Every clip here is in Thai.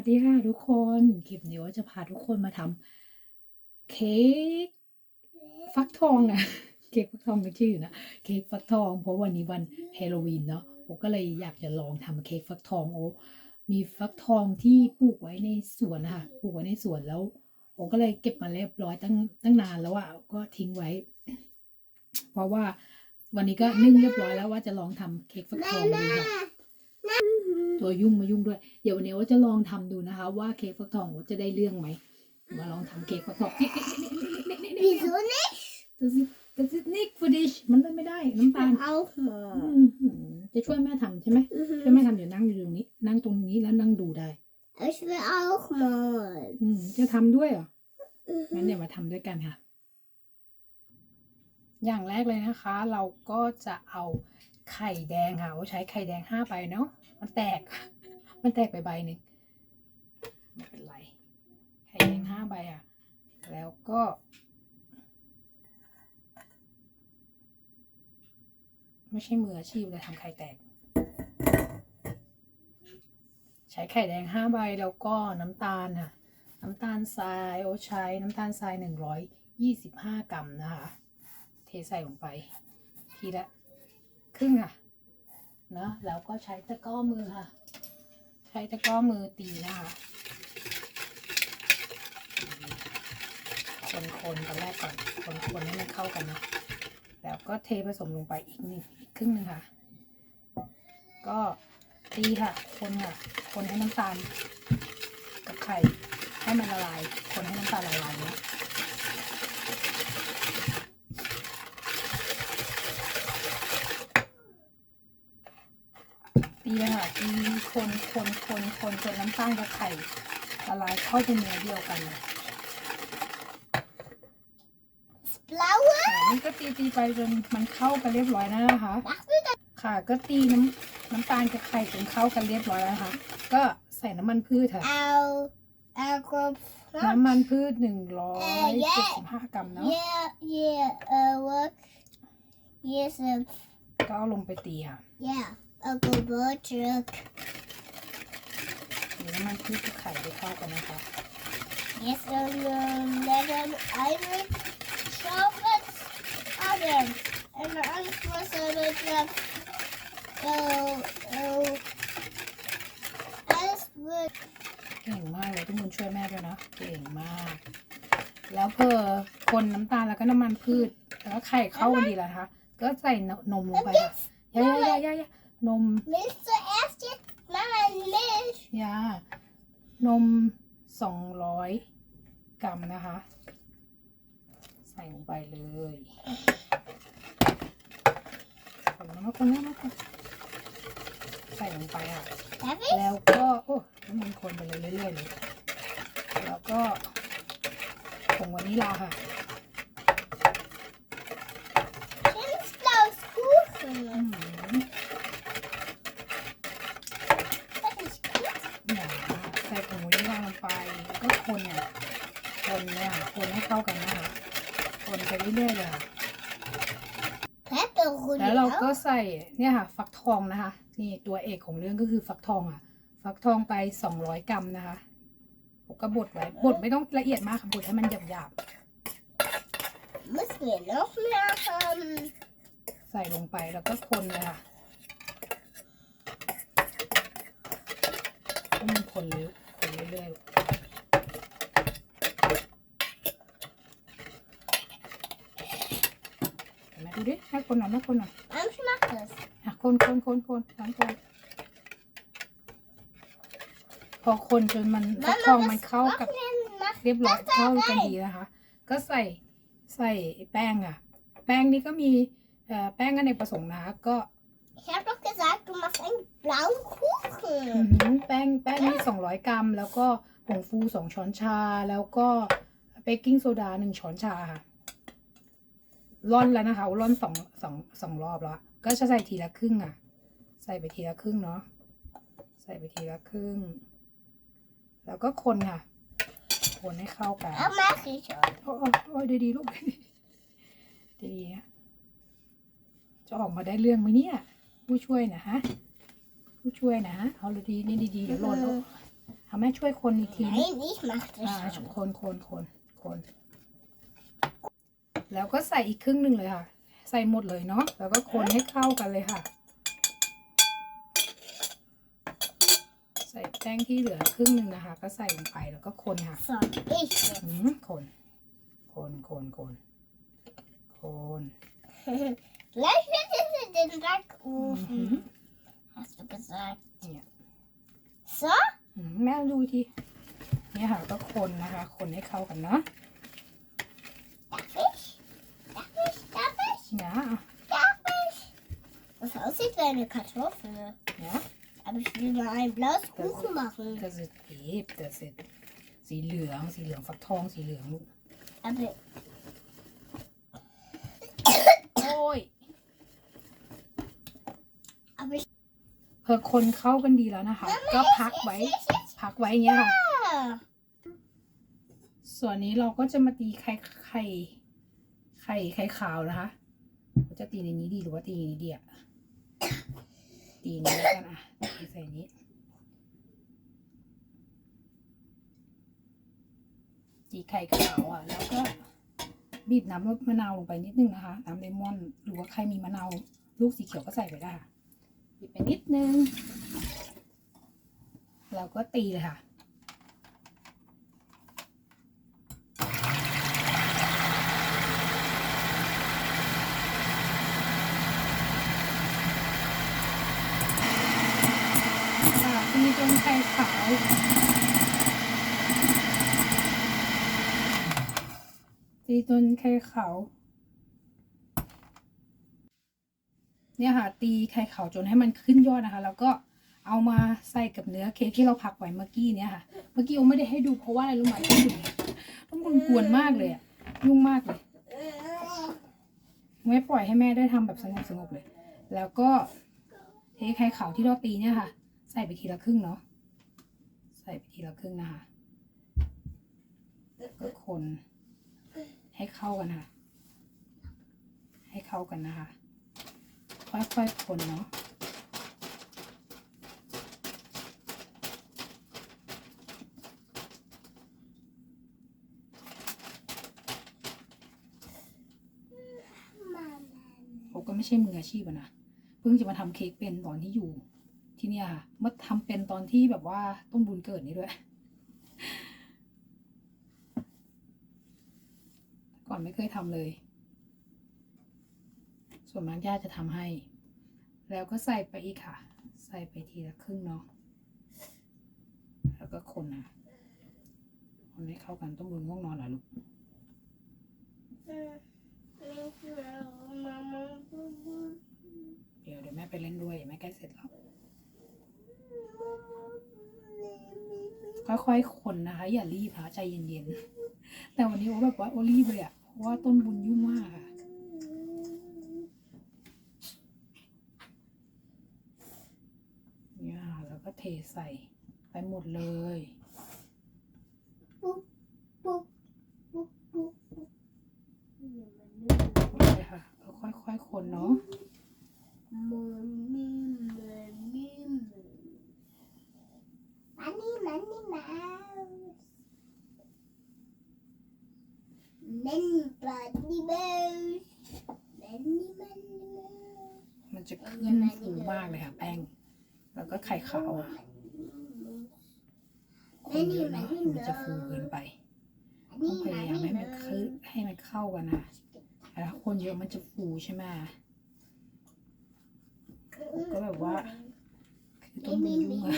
วัสดีค่ะทุกคนคลิปนี้ว่าจะพาทุกคนมาทำเค้กฟักทองอะเค้กฟักทองเป็นชื่ออยู่นะเค้กฟักทอง เพราะวันนี้วันฮาโลวีนเนาะโอก็เลยอยากจะลองทำเค้กฟักทองโอ้มีฟักทองที่ปลูกไว้ในสวนนะคะปลูกไว้ในสวนแล้วโอก็เลยเก็บมาเรียบร้อยตั้งตั้งนานแล้วอะก็ทิ้งไว้ เพราะว่าวันนี้ก็นึ่งเรียบร้อยแล้วว่าจะลองทำเค้กฟักทองดูค่ะ ตัวยุ่งมายุ่งด้วย เดี๋ยววันนี้ว่าจะลองทำดูนะคะ ว่าเค้กฟักทองว่าจะได้เรื่องไหม มาลองทำเค้กฟักทองนี่นี่นี่นี่นี่นี่ Wieso nicht? ตัวซิตัวซินิกฟูดิชมันเป็นไม่ได้น้ำตาล Auch อื mal. มอืมจะช่วยแม่ทำใช่ไหมช่วยแม่ทำเดี๋ยวนั่งอยู่ตรงนี้ นั่งตรงนี้แล้วนั่งดูได้ Ich will auch mal. อืมจะทำด้วยเหรองั้นเดี๋ยวมาทำด้วยกันค่ะ อย่างแรกเลยนะคะ เราก็จะเอา ไข่แดงค่ะเราใช้ไข่แดงห้าใบเนาะมันแตก มันแตกไปใบหนึ่งไม่เป็นไร ไข่แดงห้าใบอะ แล้วก็ไม่ใช่มืออาชีพเลยทำไข่แตก ใช้ไข่แดงห้าใบแล้วก็น้ำตาลค่ะ น้ำตาลทรายโอใช้น้ำตาลทรายหนึ่งร้อยยี่สิบห้ากรัมนะคะ เทใส่ลงไป ทีละ ครึ่งอะเนอะแล้วก็ใช้ตะก้อมือค่ะ ใช้ตะก้อมือตีนะคะคนคนตอนแรกก่อนคนคนให้มันเข้ากันนะแล้วก็เทผสมลงไปอีกนี่อีกครึ่งนึงค่ะ ก็ตีค่ะ คนค่ะ คนให้น้ำตาล กับไข่ให้มันละลาย คนให้น้ำตาลละลายเนี้ยตีเลยค่ะตีคนคนค นคนจนน้ำตาลกับไข่ละลายเข้าเป็นเนื้อเดียวกันเลย Das Blaue? ค่ะนี่ก็ตีตีไปจนมันเข้ากันเรียบร้อยแล้วนะคะ Mach wieder. ค่ะ ก็ตีน้ำน้ำตาลกับไข่จนเข้ากันเรียบร้อยแล้วนะคะ ก็ใส่น้ำมันพืชค่ะ Au. Au, Kopf. น้ำมันพืชหนึ่งร้อยเจ็ดสิบห้ากรัมเนาะ Yeah, yeah, uh, look. Yes, uh, ก็เอาลงไปตีค่ะ yeah. Uncle Buttrick. ตี น้ำมันพืชกับไข่ให้เข้ากันนะคะ Yes, um, then I will chocolate oven. And I was a bit oh, oh, alles wird เก่งมากเลยทุกคนช่วยแม่ด้วยนะเก่งมาก แล้วเพอคนน้ำตาลแล้วก็น้ำมันพืชแล้วก็ไข่เข้ากันดีแล้วนะคะ ก็ใส่นมลงไปค่ะยายายายายานม Milch zuerst jetzt? Nein, Milch. ยานมสองร้อยกรัมนะคะ ใส่ลงไปเลยคนแล้วมาคนแล้วมาคนใส่ลงไปค่ะ Darf ich? แล้วก็ โอ้น้ำมันคนไปเลยเรื่อยๆเลย แล้วก็ผงวานิลาค่ะ Schimmelblaues อื Kuchen. ม Das ist gut. อย่าใส่ผงวานิลาลงไป ก็คนเนี่ยคนเนี่ยคนให้เข้ากันนะคะคนไปเรื่อยๆเลยค่ะ Pepperoni แล้วเราก็ auch. ใส่เนี่ยค่ะ ฟัก ทองนะคะ นี่ตัวเอกของเรื่องก็คือฟักทองอะ ฟักทองไปสองร้อยกรัมนะคะผมก็บดไว้บดไม่ต้องละเอียดมากค่ะบดให้มันหยาบ Müssen wir noch mehr haben? ๆใส่ลงไปแล้วก็คนเลยค่ะให้มันคนเรื่อยคนเรื่อยๆเห็นไหมดูดิให้คนหน่อยให้คนหน่อย Ich mach das. อะคนคนคนคนทั้งคนพอคนจนมันฟักทองมันเข้ากับ mach เรียบร้อยเข้ากันดีนะคะ ก็ใส่ใส่แป้งอะ แป้งนี้ก็มีเอ่อแป้งอเนกประสงค์นะคะก็ Ich habe doch gesagt, du machst einen blauen อื้อ Kuchen. หือแป้งแป้งนี่สองร้อยกรัม แล้วก็ผงฟูสองช้อนชา แล้วก็เบกกิ้งโซดาหนึ่งช้อนชาค่ะ ร่อนแล้วนะคะ ร่อนสองสองสองรอบแล้ว ก็จะใส่ทีละครึ่งอะ ใส่ไปทีละครึ่งเนาะ ใส่ไปทีละครึ่ง แล้วก็คนค่ะ คนให้เข้ากัน Das mache ich schon. โอ้โอ้โอ้ดีดีๆลูกดีๆนะจะออกมาได้เรื่องไหมเนี่ย ผู้ช่วยนะฮะ ผู้ช่วยนะฮะเอาเลยดีนี่ดีๆเดี๋ยวหล่นลูกเอาแม่ช่วยคนอีกทีนะ Nein, ich mach อ่า das schon. คนคนคนคน แล้วก็ใส่อีกครึ่งหนึ่งเลยค่ะ ใส่หมดเลยเนาะแล้วก็คนให้เข้ากันเลยค่ะ ใส่แป้งที่เหลือครึ่งหนึ่งนะคะ ก็ใส่ลงไปแล้วก็คนค่ะ So, ich อืมคน คนคนคนคน jetzt. Gleich wird es in den อือ Backofen. หือ Hast du gesagt? เนี่ย So? อืมแม่ดูทีเนี่ยค่ะก็คนนะคะ คนให้เข้ากันเนาะ Darf ich? Darf ich? Darf ich? เนี่ย Darf ich? Das aussieht wie eine Kartoffel. เนี่ย Aber ich will mal ein blaues Kuchen machen. ก็จะเก็บแต่เสร็จสีเหลือง สีเหลืองฟักทองสีเหลืองลูก Aber โอ้ย aber ich พอคนเข้ากันดีแล้วนะคะ ก็พักไว้ พักไว้อย่างเงี้ยค่ะ ja. ส่วนนี้เราก็จะมาตีไข่ไข่ไข่ไข่ขาวนะคะเรา จะตีในนี้ดีหรือว่าตีในนี้ดีอะตีนี้กันอะตีใส่นี้ตีไข่ขาวอะ แล้วก็บีบน้ำมะนาวลงไปนิดนึงนะคะ น้ำเลมอนหรือว่าใครมีมะนาวลูกสีเขียวก็ใส่ไปได้ค่ะบีบไปนิดนึง เราก็ตีเลยค่ะ ค่ะ ตีจนไข่ขาว ตีจนไข่ขาว เนี่ยค่ะ ตีไข่ขาวจนให้มันขึ้นยอดนะคะ แล้วก็เอามาใส่กับเนื้อเค้กที่เราพักไว้เมื่อกี้เนี่ยค่ะ เมื่อกี้โอไม่ได้ให้ดูเพราะว่าอะไรรู้ไหมต้องต้องกวนมากเลยอะยุ่งมากเลยไม่ปล่อยให้แม่ได้ทำแบบสงบสงบๆเลย แล้วก็เทไข่ขาวที่เราตีเนี่ยค่ะ ใส่ไปทีละครึ่งเนาะ ใส่ไปทีละครึ่งนะคะก็คนให้เข้ากันค่ะ ให้เข้ากันนะคะ ค่อยๆคนเนาะผมก็ไม่ใช่มืออาชีพอะนะ เพิ่งจะมาทำเค้กเป็นตอนที่อยู่ ที่เนี่ยค่ะเมื่อทำเป็นตอนที่แบบว่าต้นบุญเกิดนี่ด้วย ก่อนไม่เคยทำเลย ส่วนมากย่าจะทำให้ แล้วก็ใส่ไปอีกค่ะ ใส่ไปทีละครึ่งเนาะแล้วก็คนนะคนให้เข้ากันต้นบุญง่วงนอนเหรอลูกเดี๋ยวเดี๋ยวแม่ไปเล่นด้วยแม่ใกล้เสร็จแล้ว ค่อยๆคนนะคะ อย่ารีบค่ะใจเย็นๆ แต่วันนี้โอแบบว่าโอรีบเลยอะเพราะว่าต้นบุญยุ่งมากอะเนี่ยค่ะแล้วก็เทใส่ไปหมดเลยหมดเลยค่ะค่อยๆคนเนาะ Money, money, mouse. Money, money, mouse. Money, money, mouse. มันจะขึ้นฟูมากเลยค่ะ แป้ง แล้วก็ไข่ขาวอะคนเยอะเนาะมันจะฟูเกินไปต้องพยายามให้มันคือให้มันเข้ากันนะแต่ถ้าคนเยอะมันจะฟูใช่ไหมก็แบบว่าคือต้นบุญยุ่งอะ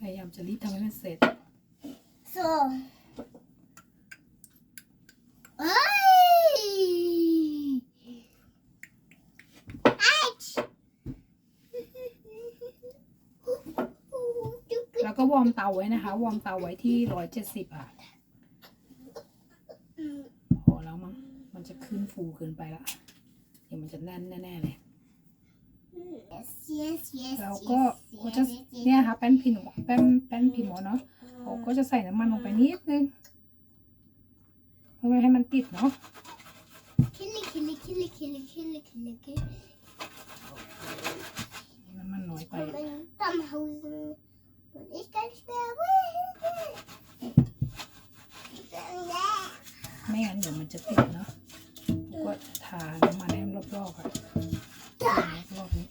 พยายามจะรีบทำให้มันเสร็จ So. Oi! Autsch! แล้วก็วอร์มเตาไว้นะคะ วอร์มเตาไว้ที่ร้อยเจ็ดสิบอะ พอแล้วมั้ง มันจะขึ้นฟูเกินไปละ เดี๋ยวมันจะแน่นแน่ๆเลย Yes, yes, yes. แล้วก็ก็จะเนี่ยค่ะแป้นพิมพ์แป้นแป้นพิมพ์เนาะผมก็จะใส่น้ำมันลงไปนิดนึงเพื่อไม่ให้มันติดเนาะ Kille, kille, kille, kille, kille, kille, kille. น้ำมันน้อยไป Komm in Tannhausen. Und ich kann spielen. ไม่งั้นเดี๋ยวมันจะติดเนาะก็ทาน้ำมันให้มันรอบๆอะรอบๆนี้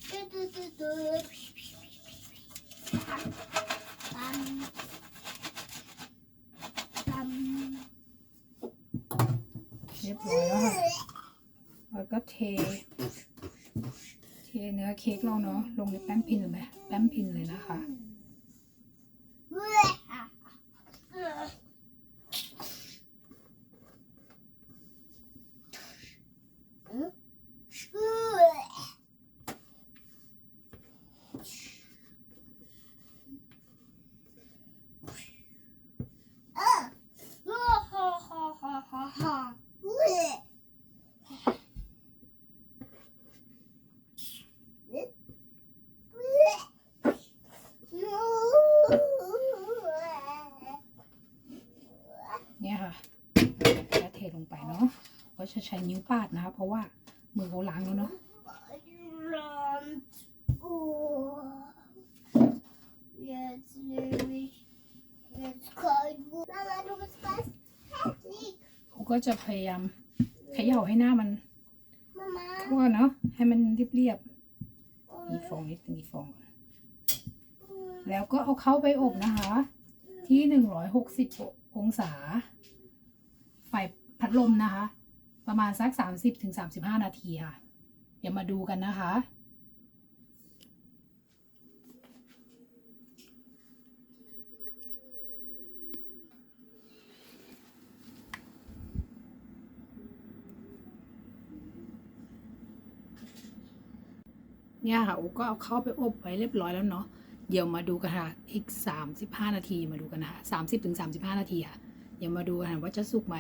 เรียบร้อยแล้วค่ะแล้วก็เท เทเนื้อเค้กเราเนาะ ลงในแป้นพิมพ์เลยไหมแป้นพิมพ์เลยนะคะ นี่ยค่ะแล้วเทลงไปเนาะก็จะใช้นิ้วปาดนะคะ เพราะว่ามือเขาล้างแล้วเนาะเขาก็จะพยายามเขย่าให้หน้ามันทั่วเนาะให้มันเรียบๆมีฟองนิดนึงมีฟองก่อนแล้วก็เอาเข้าไปอบนะคะ ที่หนึ่งร้อยหกสิบอ องศา ไฟพัดลมนะคะ ประมาณสักสามสิบถึงสามสิบห้านาทีค่ะ เดี๋ยวมาดูกันนะคะเนี่ยค่ะอูก็เอาเข้าไปอบไว้เรียบร้อยแล้วเนาะ เดี๋ยวมาดูกันค่ะ อีก 35 นาทีมาดูกันนะคะ30ถึง35นาทีค่ะ เดี๋ยวมาดูกันว่าจะสุกไหม